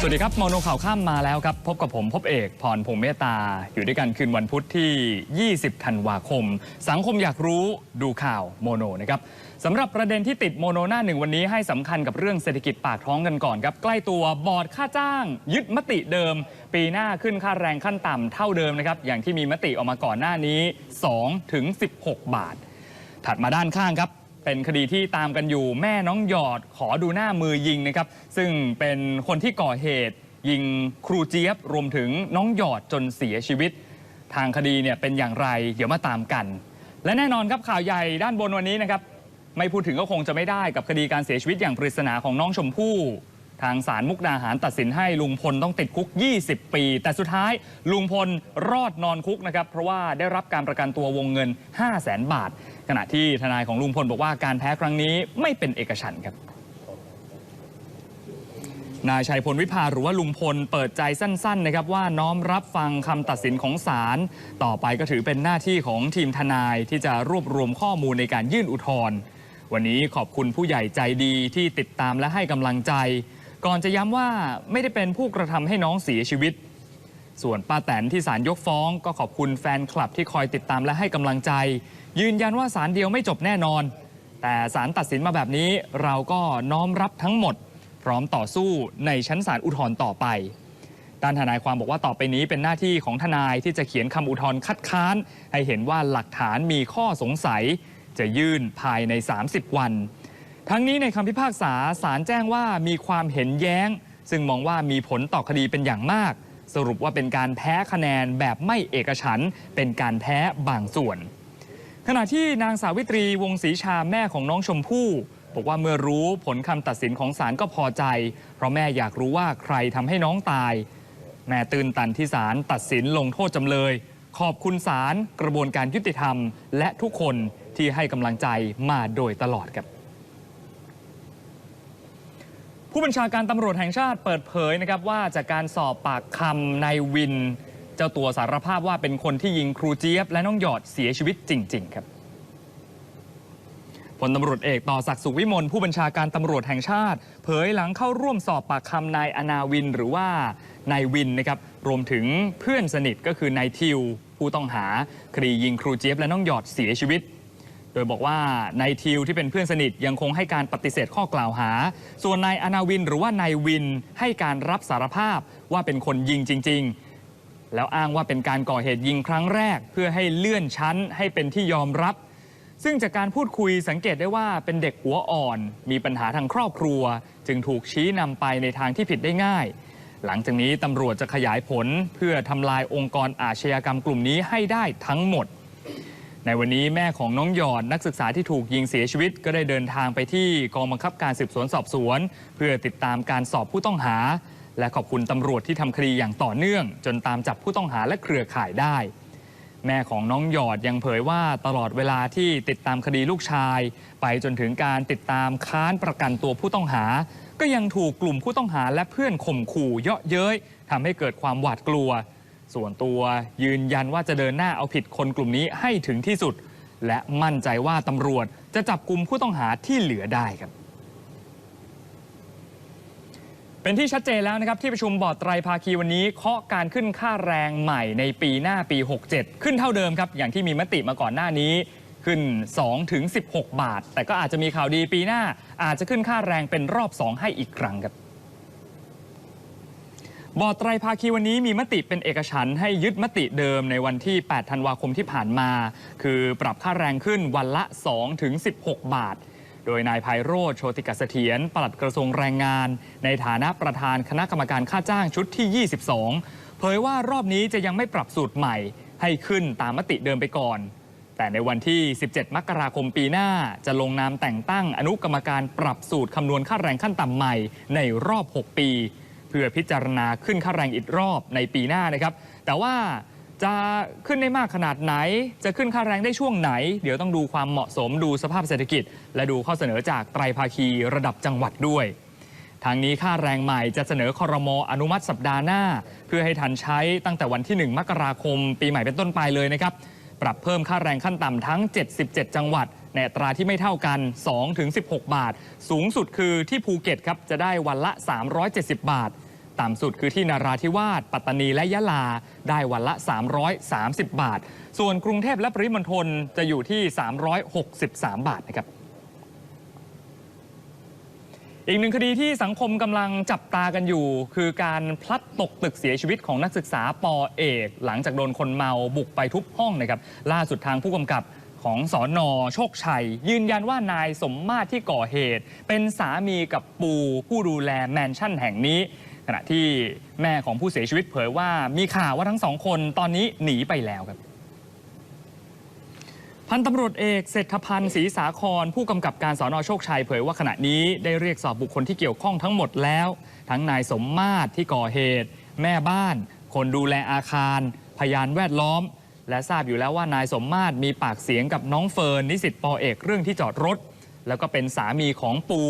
สวัสดีครับโมโนข่าวข้ามมาแล้วครับ พบกับผมพบเอกพรพงเมตตา อยู่ด้วยกันคืนวันพุธที่ 20 ธันวาคม สังคมอยากรู้ดูข่าวโมโนนะครับสำหรับประเด็นที่ติดโมโนหน้าหนึ่งวันนี้ให้สำคัญกับเรื่องเศรษฐกิจปากท้องกันก่อนครับ ใกล้ตัวบอร์ดค่าจ้าง ยึดมติเดิม ปีหน้าขึ้นค่าแรงขั้นต่ำเท่าเดิมนะครับอย่างที่มีมติออกมาก่อนหน้านี้ 2 ถึง 16 บาท ถัดมาด้านข้างครับ เป็นคดีที่ตามกันอยู่ แม่น้องหยอดขอดูหน้ามือยิงนะครับ ซึ่งเป็นคนที่ก่อเหตุ ยิงครูเจี๊ยบรวมถึงน้องหยอดจนเสียชีวิต ทางคดีเนี่ยเป็นอย่างไรเดี๋ยวมาตามกัน และแน่นอนครับข่าวใหญ่ด้านบนวันนี้นะครับไม่พูดถึงก็คงจะไม่ได้กับคดีการเสียชีวิตอย่างปริศนาของน้องชมพู่ทางศาลมุกดาหารตัดสินให้ลุงพลต้องติดคุก 20 ปี แต่สุดท้ายลุงพลรอดนอนคุกนะครับ เพราะว่าได้รับการประกันตัววงเงิน 5 0 0แสนบาท ขณะที่ทนายของลุงพลบอกว่าการแพ้ครั้งนี้ไม่เป็นเอกฉันท์ครับ นายชัยพลวิภาหรือว่าลุงพลเปิดใจสั้นๆนะครับว่าน้อมรับฟังคำตัดสินของศาลต่อไปก็ถือเป็นหน้าที่ของทีมทนายที่จะรวบรวมข้อมูลในการยื่นอุทธรณ์วันนี้ขอบคุณผู้ใหญ่ใจดีที่ติดตามและให้กำลังใจ ก่อนจะย้ำว่าไม่ได้เป็นผู้กระทำให้น้องเสียชีวิต ส่วนป้าแตนที่ศาลยกฟ้อง ก็ขอบคุณแฟนคลับที่คอยติดตามและให้กำลังใจ ยืนยันว่าศาลเดียวไม่จบแน่นอน แต่ศาลตัดสินมาแบบนี้เราก็น้อมรับทั้งหมด พร้อมต่อสู้ในชั้นศาลอุทธรณ์ต่อไปด้านทนายความบอกว่าต่อไปนี้เป็นหน้าที่ของทนายที่จะเขียนคำอุทธรณ์คัดค้าน ให้เห็นว่าหลักฐานมีข้อสงสัย จะยื่นภายใน 30 วัน ทั้งนี้ในคำพิพากษาศาลแจ้งว่ามีความเห็นแย้ง ซึ่งมองว่ามีผลต่อคดีเป็นอย่างมาก สรุปว่าเป็นการแพ้คะแนนแบบไม่เอกฉันเป็นการแพ้บางส่วน ขณะที่นางสาวิตรีวงศรีชาแม่ของน้องชมพู่บอกว่าเมื่อรู้ผลคำตัดสินของศาลก็พอใจ เพราะแม่อยากรู้ว่าใครทำให้น้องตาย แม่ตื่นตันที่ศาลตัดสินลงโทษจำเลย ขอบคุณศาลกระบวนการยุติธรรม และทุกคนที่ให้กำลังใจมาโดยตลอดครับผู้บัญชาการตำรวจแห่งชาติเปิดเผยนะครับว่าจากการสอบปากคำนายวิน เจ้าตัวสารภาพว่าเป็นคนที่ยิงครูเจี๊ยบและน้องหยอดเสียชีวิตจริง ๆ ครับพลตำรวจเอกต่อศักดิ์สุขวิมลผู้บัญชาการตำรวจแห่งชาติ เผยหลังเข้าร่วมสอบปากคำนายอนาวินหรือว่านายวินนะครับรวมถึงเพื่อนสนิทก็คือนายทิว ผู้ต้องหาคดียิงครูเจี๊ยบและน้องหยอดเสียชีวิต โดยบอกว่านายทิวที่เป็นเพื่อนสนิทยังคงให้การปฏิเสธข้อกล่าวหา ส่วนนายอนาวินหรือว่านายวินให้การรับสารภาพว่าเป็นคนยิงจริง ๆ แล้วอ้างว่าเป็นการก่อเหตุยิงครั้งแรก เพื่อให้เลื่อนชั้นให้เป็นที่ยอมรับ ซึ่งจากการพูดคุยสังเกตได้ว่าเป็นเด็กหัวอ่อน มีปัญหาทางครอบครัว จึงถูกชี้นำไปในทางที่ผิดได้ง่าย หลังจากนี้ตำรวจจะขยายผลเพื่อทำลายองค์กรอาชญากรรมกลุ่มนี้ให้ได้ทั้งหมด ในวันนี้แม่ของน้องหยอดนักศึกษาที่ถูกยิงเสียชีวิต ก็ได้เดินทางไปที่กองบังคับการสืบสวนสอบสวน เพื่อติดตามการสอบผู้ต้องหา และขอบคุณตำรวจที่ทำคดีอย่างต่อเนื่อง จนตามจับผู้ต้องหาและเครือข่ายได้ แม่ของน้องหยอดยังเผยว่าตลอดเวลาที่ติดตามคดีลูกชาย ไปจนถึงการติดตามค้านประกันตัวผู้ต้องหา ก็ยังถูกกลุ่มผู้ต้องหาและเพื่อนข่มขู่เยาะเย้ยทำให้เกิดความหวาดกลัว ส่วนตัวยืนยันว่าจะเดินหน้าเอาผิดคนกลุ่มนี้ให้ถึงที่สุด และมั่นใจว่าตำรวจจะจับกลุ่มผู้ต้องหาที่เหลือได้ครับ เป็นที่ชัดเจนแล้วนะครับที่ประชุมบอร์ดไตรภาคีวันนี้เคาะการขึ้นค่าแรงใหม่ในปีหน้าปี 67 ขึ้นเท่าเดิมครับ อย่างที่มีมติมาก่อนหน้านี้ขึ้น 2 ถึง 16 บาท แต่ก็อาจจะมีข่าวดีปีหน้า อาจจะขึ้นค่าแรงเป็นรอบ 2 ให้อีกครั้งครับ บอร์ดไตรภาคีวันนี้มีมติเป็นเอกฉันให้ยึดมติเดิมในวันที่ 8 ธันวาคมที่ผ่านมา คือปรับค่าแรงขึ้นวันละ 2 ถึง 16 บาท โดยนายไพโรธโชติกเสถียรปลัดกระทรวงแรงงาน ในฐานะประธานคณะกรรมการค่าจ้างชุดที่ 22 เผยว่ารอบนี้จะยังไม่ปรับสูตรใหม่ ให้ขึ้นตามมติเดิมไปก่อน แต่ในวันที่ 17 มกราคมปีหน้าจะลงนามแต่งตั้งอนุกรรมการปรับสูตรคำนวณค่าแรงขั้นต่ำใหม่ในรอบ 6 ปี เพื่อพิจารณาขึ้นค่าแรงอีกรอบในปีหน้านะครับ แต่ว่า จะขึ้นได้มากขนาดไหน จะขึ้นค่าแรงได้ช่วงไหน เดี๋ยวต้องดูความเหมาะสมดูสภาพเศรษฐกิจ และดูข้อเสนอจากไตรภาคีระดับจังหวัดด้วย ทางนี้ค่าแรงใหม่จะเสนอคอรมออนุมัติสัปดาห์หน้า เพื่อให้ทันใช้ตั้งแต่วันที่ 1 มกราคม ปีใหม่เป็นต้นไปเลยนะครับ ปรับเพิ่มค่าแรงขั้นต่ำทั้ง 77 จังหวัดในอัตราที่ไม่เท่ากัน 2-16 บาท สูงสุดคือที่ภูเก็ตครับจะได้วันละ 370 บาท ต่ำสุดคือที่นาราธิวาส ปัตตานีและยะลา ได้วันละ 330 บาท ส่วนกรุงเทพและปริมณฑลจะอยู่ที่ 363 บาทนะครับอีกหนึ่งคดีที่สังคมกำลังจับตากันอยู่ คือการพลัดตกตึกเสียชีวิตของนักศึกษาปอเอก หลังจากโดนคนเมาบุกไปทุบห้องนะครับล่าสุดทางผู้กำกับของสอนอโชคชัย ยืนยันว่านายสมมาตรที่ก่อเหตุ เป็นสามีกับปูผู้ดูแลแมนชั่นแห่งนี้ ขณะที่แม่ของผู้เสียชีวิตเผยว่ามีข่าวว่าทั้งสองคนตอนนี้หนีไปแล้วครับ พันตำรวจเอกเศรษฐพันธ์ศรีสาคร ผู้กำกับการสอนอโชคชัยเผยว่าขณะนี้ได้เรียกสอบบุคคลที่เกี่ยวข้องทั้งหมดแล้ว ทั้งนายสมมาตรที่ก่อเหตุ แม่บ้าน คนดูแลอาคาร พยานแวดล้อม และทราบอยู่แล้วว่านายสมมาตรมีปากเสียงกับน้องเฟิร์นนิสิตปอเอกเรื่องที่จอดรถ แล้วก็เป็นสามีของปู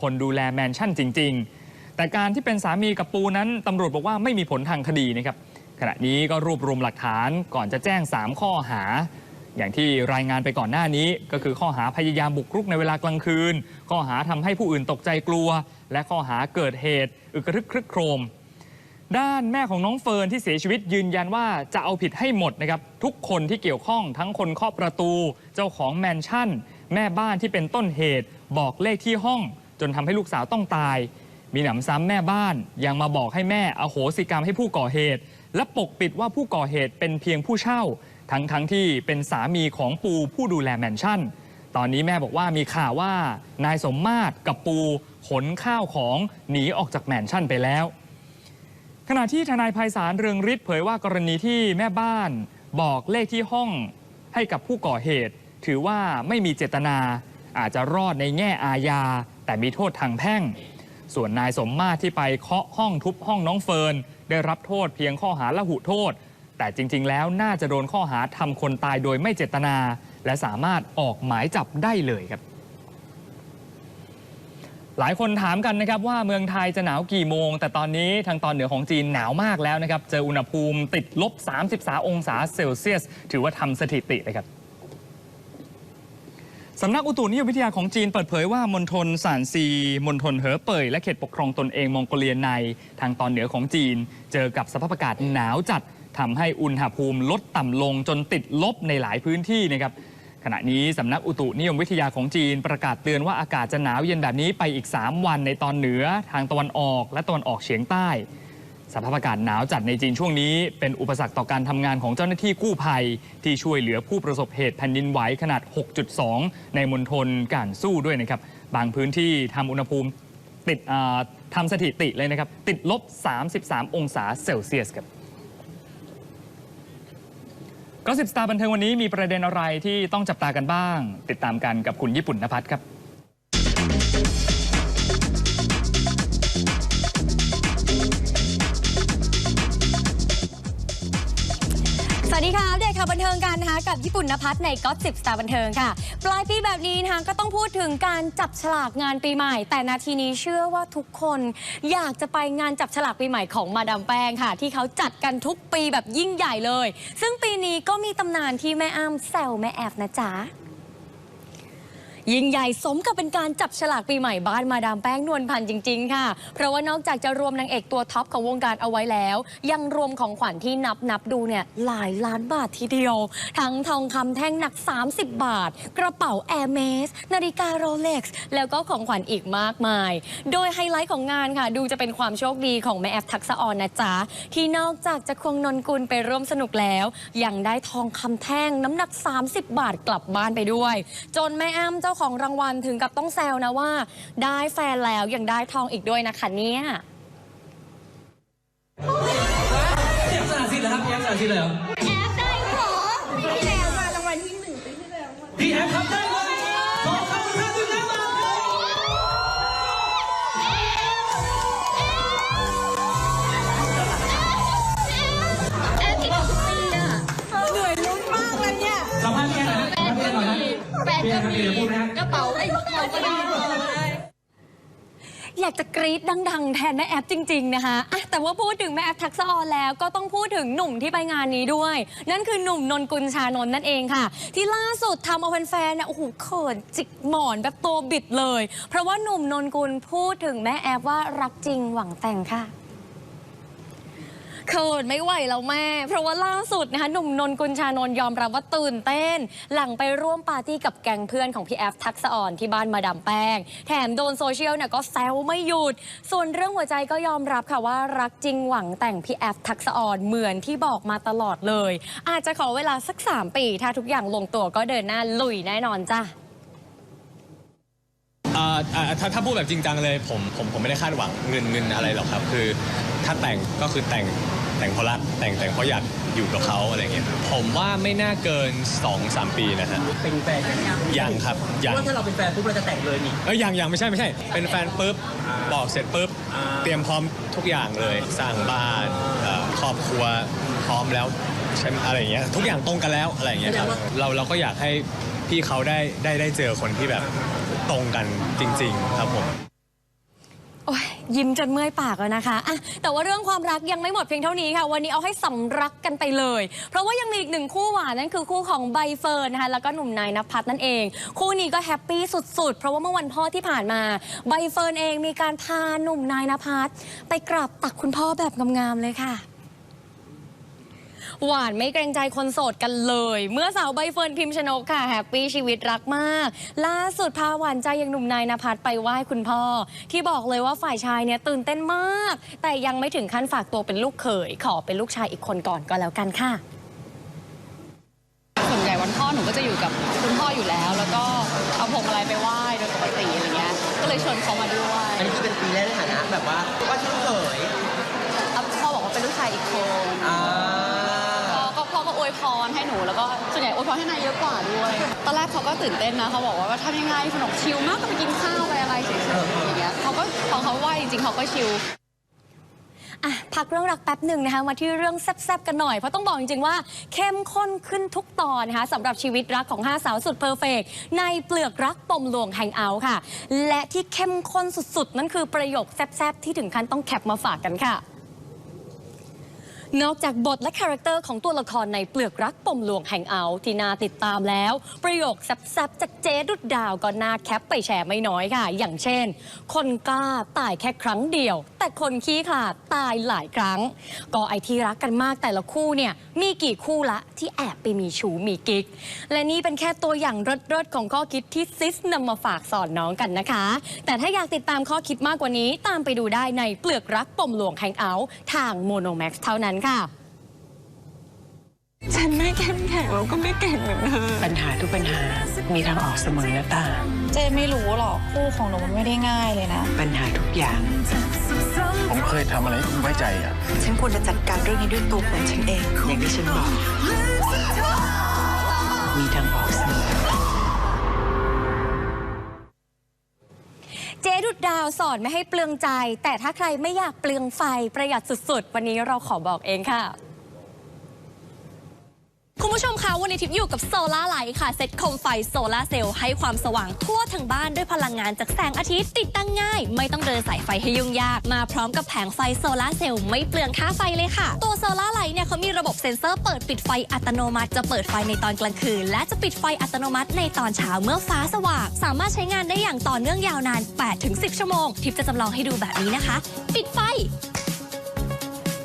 คนดูแลแมนชั่นจริง ๆ แต่การที่เป็นสามีกับปูนั้นตำรวจบอกว่าไม่มีผลทางคดีนะครับขณะนี้ก็รวบรวมหลักฐานก่อนจะแจ้ง 3 ข้อหา อย่างที่รายงานไปก่อนหน้านี้ ก็คือข้อหาพยายามบุกรุกในเวลากลางคืน ข้อหาทำให้ผู้อื่นตกใจกลัว และข้อหาเกิดเหตุ อึกระทึกครึกโครม ด้านแม่ของน้องเฟิร์นที่เสียชีวิตยืนยันว่าจะเอาผิดให้หมดนะครับทุกคนที่เกี่ยวข้องทั้งคนเคาะประตู เจ้าของแมนชั่น แม่บ้านที่เป็นต้นเหตุ บอกเลขที่ห้อง จนทำให้ลูกสาวต้องตาย มีหนำซ้ำแม่บ้านยังมาบอกให้แม่อโหสิกรรมให้ผู้ก่อเหตุ และปกปิดว่าผู้ก่อเหตุเป็นเพียงผู้เช่า ทั้งทั้งที่เป็นสามีของปูผู้ดูแลแมนชั่น ตอนนี้แม่บอกว่ามีข่าวว่านายสมมาตรกับปูขนข้าวของหนีออกจากแมนชั่นไปแล้ว ขณะที่ทนายภัยสารเรืองฤทธิ์เผยว่ากรณีที่แม่บ้านบอกเลขที่ห้องให้กับผู้ก่อเหตุ ถือว่าไม่มีเจตนาอาจจะรอดในแง่อาญาแต่มีโทษทางแพ่ง ส่วนนายสมมาตรที่ไปเคาะห้องทุบห้องน้องเฟิร์นได้รับโทษเพียงข้อหาละหุโทษ แต่จริง ๆ แล้วน่าจะโดนข้อหาทำคนตายโดยไม่เจตนา และสามารถออกหมายจับได้เลยครับ หลายคนถามกันนะครับว่าเมืองไทยจะหนาวกี่โมง แต่ตอนนี้ทางตอนเหนือของจีนหนาวมากแล้วนะครับ เจออุณหภูมิติดลบ 33 องศาเซลเซียส ถือว่าทำสถิติเลยครับ สำนักอุตุนิยมวิทยาของจีนเปิดเผยว่ามณฑลซานซีมณฑลเหอเป่ยและเขตปกครองตนเองมองโกเลียในทางตอนเหนือของจีน เจอกับสภาพอากาศหนาวจัดทำให้อุณหภูมิลดต่ำลงจนติดลบในหลายพื้นที่นะครับขณะนี้สำนักอุตุนิยมวิทยาของจีนประกาศเตือนว่าอากาศจะหนาวเย็นแบบนี้ไปอีก 3 วันในตอนเหนือทางตะวันออกและตะวันออกเฉียงใต้ สภาพอากาศหนาวจัดในจีนช่วงนี้ เป็นอุปสรรคต่อการทำงานของเจ้าหน้าที่กู้ภัย ที่ช่วยเหลือผู้ประสบเหตุแผ่นดินไหวขนาด 6.2 ในมณฑลการสู้ด้วยนะครับ บางพื้นที่ทำอุณหภูมิติดทำสถิติเลยนะครับ ติดลบ 33 องศาเซลเซียสครับก็สิบสตาร์บันเทิงวันนี้มีประเด็นอะไรที่ต้องจับตากันบ้าง ติดตามกันกับคุณญี่ปุ่นนภัทรครับ กับญี่ปุ่นนภัสในก็สิบสตาร์บันเทิงค่ะ ปลายปีแบบนี้นะคะก็ต้องพูดถึงการจับฉลากงานปีใหม่ แต่นาทีนี้เชื่อว่าทุกคนอยากจะไปงานจับฉลากปีใหม่ของมาดามแป้งค่ะ ที่เขาจัดกันทุกปีแบบยิ่งใหญ่เลย ซึ่งปีนี้ก็มีตำนานที่แม่อ้ำแซวแม่แอบนะจ๊ะ ยิ่งใหญ่สมกับเป็นการจับฉลากปีใหม่บ้านมาดามแป้งนวลพันธ์จริง ๆ ค่ะ เพราะว่านอกจากจะรวมนางเอกตัวท็อปของวงการเอาไว้แล้ว ยังรวมของขวัญที่นับนับดูเนี่ยหลายล้านบาททีเดียว ทั้งทองคำแท่งหนัก 30 บาท กระเป๋าแอร์เมสนาฬิกาโรเล็กซ์แล้วก็ของขวัญอีกมากมาย โดยไฮไลท์ของงานค่ะ ดูจะเป็นความโชคดีของแม่แอฟทักษะออนนะจ๊ะที่นอกจากจะควงนนกุลไปร่วมสนุกแล้ว ยังได้ทองคำแท่งน้ำหนัก 30 บาทกลับบ้านไปด้วย จนแม่แอ้ำเจ้าของรางวัลถึงกับต้องแซวนะว่า ได้แฟนแล้วยังได้ทองอีกด้วยนะคะเนี่ยเทียบสนามสิทธิ์เหรอครับเทียบสนามสิทธิ์เลยเหรอแอปได้เหรอปีที่แล้วมารางวัลที่หนึ่งปีที่แล้วมาพี่แอฟครับได้ อยากจะกรี๊ดดัง ๆ แทนแม่แอฟจริง ๆ นะคะอะแต่ว่าพูดถึงแม่แอฟทักษะออนแล้วก็ต้องพูดถึงหนุ่มที่ไปงานนี้ด้วย นั่นคือหนุ่มนนกุลชานนท์นั่นเองค่ะ ที่ล่าสุดทำเอาแฟนๆเนี่ยโอ้โหเขินจิกหมอนแบบตัวบิดเลย เพราะว่าหนุ่มนนกุลพูดถึงแม่แอฟว่ารักจริงหวังแต่งค่ะ เขินไม่ไหวแล้วแม่ เพราะว่าล่าสุดนะคะหนุ่มนนกุลชานนท์ยอมรับว่าตื่นเต้น หลังไปร่วมปาร์ตี้กับแก๊งเพื่อนของพี่แอฟทักษอ่อนที่บ้านมาดามแป้ง แถมโดนโซเชียลเนี่ยก็แซวไม่หยุด ส่วนเรื่องหัวใจก็ยอมรับค่ะว่ารักจริงหวังแต่งพี่แอฟทักษอ่อนเหมือนที่บอกมาตลอดเลย อาจจะขอเวลาสัก 3 ปี ถ้าทุกอย่างลงตัวก็เดินหน้าลุยแน่นอนจ้ะถ้าถ้าพูดแบบจริงจังเลยผมผมผมไม่ได้คาดหวังเงินเงินอะไรหรอกครับ คือถ้าแต่งก็คือแต่ง แต่งเพราะรักแต่งแต่งเพราะอยากอยู่กับเขาอะไรเงี้ยผมว่าไม่น่าเกิน 2-3 ปีนะฮะเป็นแฟนกันยังยังครับยังว่าถ้าเราเป็นแฟนปุ๊บเราจะแต่งเลยนี่เอ้ยยังยังไม่ใช่ไม่ใช่ เป็นแฟนปุ๊บบอกเสร็จปุ๊บอ่าเตรียมพร้อมทุกอย่างเลยสร้างบ้านเอ่อครอบครัวพร้อมแล้วใช่ไหมอะไรอย่างเงี้ยทุกอย่างตรงกันแล้วอะไรอย่างเงี้ยครับเราเราก็อยากให้พี่เขาได้ได้ได้เจอคนที่แบบตรงกันจริง ๆ ครับผมโอ้ ยิ้มจนเมื่อยปากแล้วนะคะอะแต่ว่าเรื่องความรักยังไม่หมดเพียงเท่านี้ค่ะ วันนี้เอาให้สำรักกันไปเลย เพราะว่ายังมีอีกหนึ่งคู่หวานนั่นคือคู่ของใบเฟิร์นนะคะแล้วก็หนุ่มนายนภัสนั่นเอง คู่นี้ก็แฮปปี้สุดๆ เพราะว่าเมื่อวันพ่อที่ผ่านมาใบเฟิร์นเองมีการพาหนุ่มนายนภัสไปกราบตักคุณพ่อแบบงามๆเลยค่ะ หวานไม่เกรงใจคนโสดกันเลย เมื่อสาวใบเฟิร์นพิมพ์ชนกค่ะแฮปปี้ชีวิตรักมาก ล่าสุดพาหวานใจอย่างหนุ่มนายนภัสไปไหว้คุณพ่อ ที่บอกเลยว่าฝ่ายชายเนี่ยตื่นเต้นมาก แต่ยังไม่ถึงขั้นฝากตัวเป็นลูกเขย ขอเป็นลูกชายอีกคนก่อนก็แล้วกันค่ะส่วนใหญ่วันพ่อหนูก็จะอยู่กับคุณพ่ออยู่แล้ว แล้วก็เอาพวงมาลัยไปไหว้โดยปกติอะไรเงี้ยก็เลยชวนเขามาด้วยอันนี้คือเป็นปีแรกในฐานะแบบว่าว่าที่ลูกเขยเอาพ่อบอกว่าเป็นลูกชายอีกคน อ่า พ่อก็พ่อก็อ วยพรให้หนูแล้วก็ส่วนใหญ่อวยพรให้นายเยอะกว่าด้วย ตอนแรกเขาก็ตื่นเต้นนะเขาบอกว่าว่าทำยังไงสนุกชิลมากก็ไปกินข้าวไปอะไรเฉยๆอย่างเงี้ยเขาก็พอเขาไหวจริงๆเขาก็ชิลอะพักเรื่องรักแป๊บหนึ่งนะคะมาที่เรื่องแซ่บๆกันหน่อย เพราะต้องบอกจริงๆว่าเข้มข้นขึ้นทุกตอนนะคะสำหรับชีวิตรักของ 5 สาวสุดเพอร์เฟกในเปลือกรักปมหลวงแฮงเอาท์ค่ะ และที่เข้มข้นสุดๆ นั่นคือประโยคแซ่บๆ ที่ถึงขั้นต้องแคปมาฝากกันค่ะ นอกจากบทและคาแรคเตอร์ของตัวละครในเปลือกรักปมหลวงแห่งเอาท์ที่น่าติดตามแล้ว ประโยคแซบๆจากเจ๊ดุดดาวก็น่าแคปไปแชร์ไม่น้อยค่ะ อย่างเช่น คนกล้าตายแค่ครั้งเดียว แต่คนขี้ขลาดตายหลายครั้ง ก็ไอที่รักกันมากแต่ละคู่เนี่ยมีกี่คู่ละที่แอบไปมีชูมีกิ๊กและนี่เป็นแค่ตัวอย่างรถๆของข้อคิดที่ซิสนำมาฝากสอนน้องกันนะคะ แต่ถ้าอยากติดตามข้อคิดมากกว่านี้ ตามไปดูได้ในเปลือกรักปมหลวงแฮงเอาท์ทางโมโนแม็กซ์เท่านั้นค่ะฉันไม่เข้มแข็งแล้วก็ไม่เก่งเหมือนเธอ ปัญหาทุกปัญหา มีทางออกเสมอนะตา เจไม่รู้หรอกคู่ของหนูมันไม่ได้ง่ายเลยนะ ปัญหาทุกอย่าง ผมเคยทำอะไรให้คุณไว้ใจอะ ฉันควรจะจัดการเรื่องนี้ด้วยตัวของฉันเอง อย่างที่ฉันบอกาวสอนไม่ให้เปลืองใจ แต่ถ้าใครไม่อยากเปลืองไฟประหยัดสุดๆ วันนี้เราขอบอกเองค่ะ คุณผู้ชมคะวันนี้ทิพย์อยู่กับโซลาร์ไลท์ค่ะ เซ็ตโคมไฟโซลาเซลล์ให้ความสว่างทั่วทั้งบ้านด้วยพลังงานจากแสงอาทิตย์ติดตั้งง่าย ไม่ต้องเดินสายไฟให้ยุ่งยาก มาพร้อมกับแผงไฟโซลาเซลล์ไม่เปลืองค่าไฟเลยค่ะ ตัวโซลาร์ไลท์เนี่ยเขามีระบบเซ็นเซอร์เปิดปิดไฟอัตโนมัติจะเปิดไฟในตอนกลางคืน และจะปิดไฟอัตโนมัติในตอนเช้าเมื่อฟ้าสว่าง สามารถใช้งานได้อย่างต่อเนื่องยาวนาน 8-10 ชั่วโมง ทิพย์จะจำลองให้ดูแบบนี้นะคะ ปิดไฟ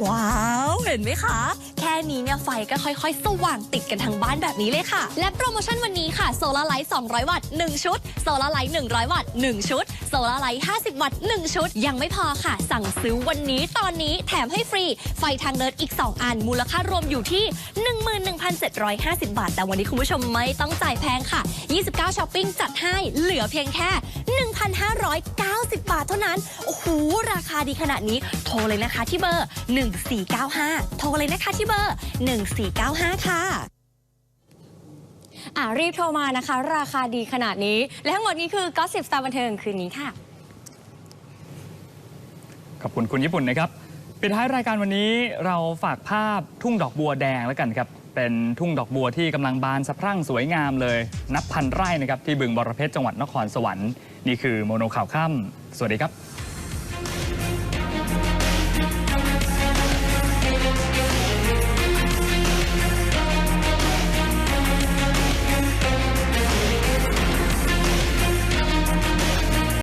ว้าว เห็นไหมคะ แค่นี้เนี่ยไฟก็ค่อยๆ สว่างติดกันทั้งบ้านแบบนี้เลยค่ะ และโปรโมชั่นวันนี้ค่ะ โซลาร์ไลท์ 200 วัตต์ 1 ชุด โซลาร์ไลท์ 100 วัตต์ 1 ชุด โซลาร์ไลท์ 50 วัตต์ 1 ชุด ยังไม่พอค่ะ สั่งซื้อวันนี้ตอนนี้แถมให้ฟรี ไฟทางเดินอีก 2 อัน มูลค่ารวมอยู่ที่ 11,750 บาท แต่วันนี้คุณผู้ชมไม่ต้องจ่ายแพงค่ะ 29ช้อปปิ้งจัดให้ เหลือเพียงแค่ 1,590 บาทเท่านั้น โอ้โห ราคาดีขนาดนี้ โทรเลยนะคะที่เบอร์ 1495 โทรเลยนะคะที่เบอร์ 1495 ค่ะอ่ารีบโทรมานะคะ ราคาดีขนาดนี้ และทั้งหมดนี้คือก็สิบสตาร์บันเทิงคืนนี้ค่ะ ขอบคุณคุณญี่ปุ่นนะครับ ปิดท้ายรายการวันนี้เราฝากภาพทุ่งดอกบัวแดงแล้วกันครับ เป็นทุ่งดอกบัวที่กำลังบานสะพรั่งสวยงามเลย นับพันไร่นะครับที่บึงบรเพชรจังหวัดนครสวรรค์ นี่คือโมโนข่าวค่ำสวัสดีครับ